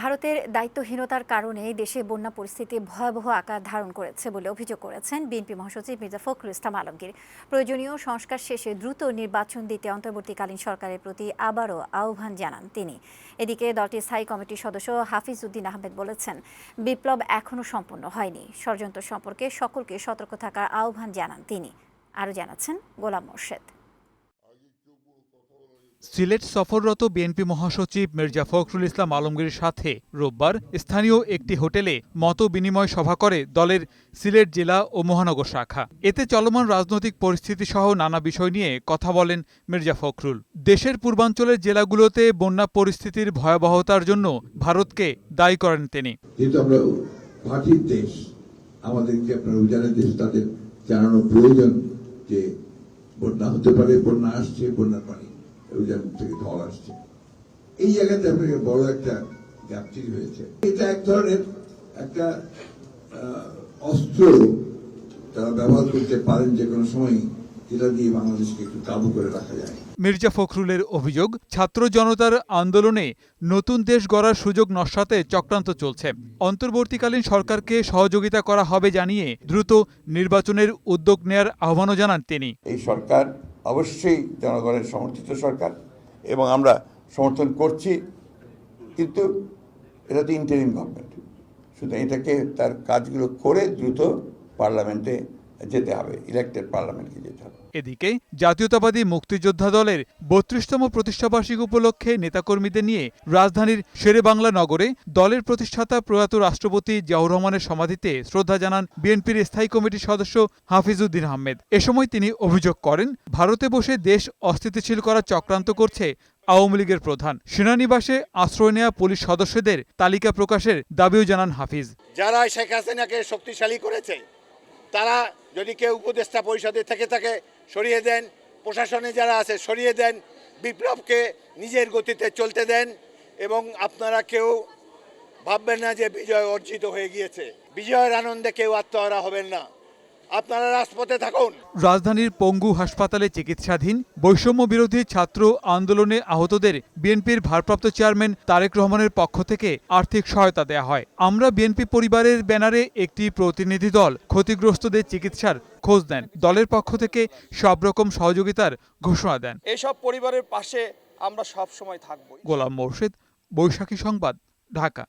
ভারতের দায়িত্বহীনতার কারণে দেশে বন্যা পরিস্থিতি ভয়াবহ আকার ধারণ করেছে বলে অভিযোগ করেছেন বিএনপি মহাসচিব মির্জা ফখরুল ইসলাম আলমগীর। প্রয়োজনীয় সংস্কার শেষে দ্রুত নির্বাচন দিতে অন্তর্বর্তীকালীন সরকারের প্রতি আবারও আহ্বান জানান তিনি। এদিকে দলটির স্থায়ী কমিটির সদস্য হাফিজ উদ্দিন আহমেদ বলেছেন, বিপ্লব এখনও সম্পূর্ণ হয়নি। ষড়যন্ত্র সম্পর্কে সকলকে সতর্ক থাকার আহ্বান জানান তিনি। আরও জানাচ্ছেন গোলাম মোর্শেদ। সিলেট সফররত বিএনপি মহাসচিব মির্জা ফখরুল ইসলাম আলমগীরের সাথে রোববার স্থানীয় একটি হোটেলে মত বিনিময় সভা করে দলের সিলেট জেলা ও মহানগর শাখা। এতে চলমান রাজনৈতিক পরিস্থিতি সহ নানা বিষয় নিয়ে কথা বলেন মির্জা ফখরুল। দেশের পূর্বাঞ্চলের জেলাগুলোতে বন্যা পরিস্থিতির ভয়াবহতার জন্য ভারতকে দায়ী করেন তিনি। দেশ দেশ, তাদের জানানো প্রয়োজন যে বন্যা হতে পারে, বন্যা আসছে, বন্যার পানি উজান থেকে ঢল আসছে। এই জায়গাতে আপনাকে বড় একটা গ্যাপ তৈরি হয়েছে। এটা এক ধরনের একটা অস্ত্র তারা ব্যবহার করতে পারেন যে কোনো সময় যেটা দিয়ে বাংলাদেশকে একটু কাবু করে রাখা যায়। মির্জা ফখরুলের অভিযোগ ছাত্র জনতার আন্দোলনে নতুন দেশ গড়ার সুযোগ নস্যাতে চক্রান্ত চলছে। অন্তর্বর্তীকালীন সরকারকে সহযোগিতা করা হবে জানিয়ে দ্রুত নির্বাচনের উদ্যোগ নেয়ার আহ্বানও জানান তিনি। এই সরকার অবশ্যই জনগণের সমর্থিত সরকার এবং আমরা সমর্থন করছি, কিন্তু এটা তো ইন্টারিম গভর্নমেন্ট সুতরাং এটাকে তার কাজগুলো করে দ্রুত পার্লামেন্টে যেতে হবে ইলেক্টেড পার্লামেন্টকে যেতে হবে। এদিকে জাতীয়তাবাদী মুক্তিযোদ্ধা দলের বত্রিশতম প্রতিষ্ঠাবার্ষিকী উপলক্ষে নেতাকর্মীদের নিয়ে রাজধানীর শেরেবাংলা নগরে দলের প্রতিষ্ঠাতা প্রয়াত রাষ্ট্রপতি জিয়াউর রহমানের সমাধিতে শ্রদ্ধা জানান বিএনপির স্থায়ী কমিটির সদস্য হাফিজউদ্দিন আহমেদ। এ সময় তিনি অভিযোগ করেন ভারতে বসে দেশ অস্থিতিশীল করার চক্রান্ত করছে আওয়ামী লীগের প্রধান। সেনানিবাসে আশ্রয় নেওয়া পুলিশ সদস্যদের তালিকা প্রকাশের দাবিও জানান হাফিজ। যারা শেখ হাসিনাকে শক্তিশালী করেছে তারা যদি কেউ উপদেষ্টা পরিষদে থেকে থাকে, সরিয়ে দেন। প্রশাসনে যারা আছে, সরিয়ে দেন। বিপ্লবকে নিজের গতিতে চলতে দেন এবং আপনারা কেউ ভাববেন না যে বিজয় অর্জিত হয়ে গিয়েছে। বিজয়ের আনন্দে কেউ আত্মহারা হবেন না। আপনারা রাজপথে থাকুন। রাজধানীর পঙ্গু হাসপাতালে চিকিৎসাধীন বৈষম্য বিরোধী ছাত্র আন্দোলনে আহতদের বিএনপির ভারপ্রাপ্ত চেয়ারম্যান তারেক রহমানের পক্ষ থেকে আর্থিক সহায়তা দেয়া হয়। আমরা বিএনপি পরিবারের ব্যানারে একটি প্রতিনিধি দল ক্ষতিগ্রস্তদের চিকিৎসার খোঁজ দেন দলের পক্ষ থেকে সব রকম সহযোগিতার ঘোষণা দেন। এসব পরিবারের পাশে আমরা সব সময় থাকব। গোলাম মোর্শেদ বৈশাখী সংবাদ ঢাকা।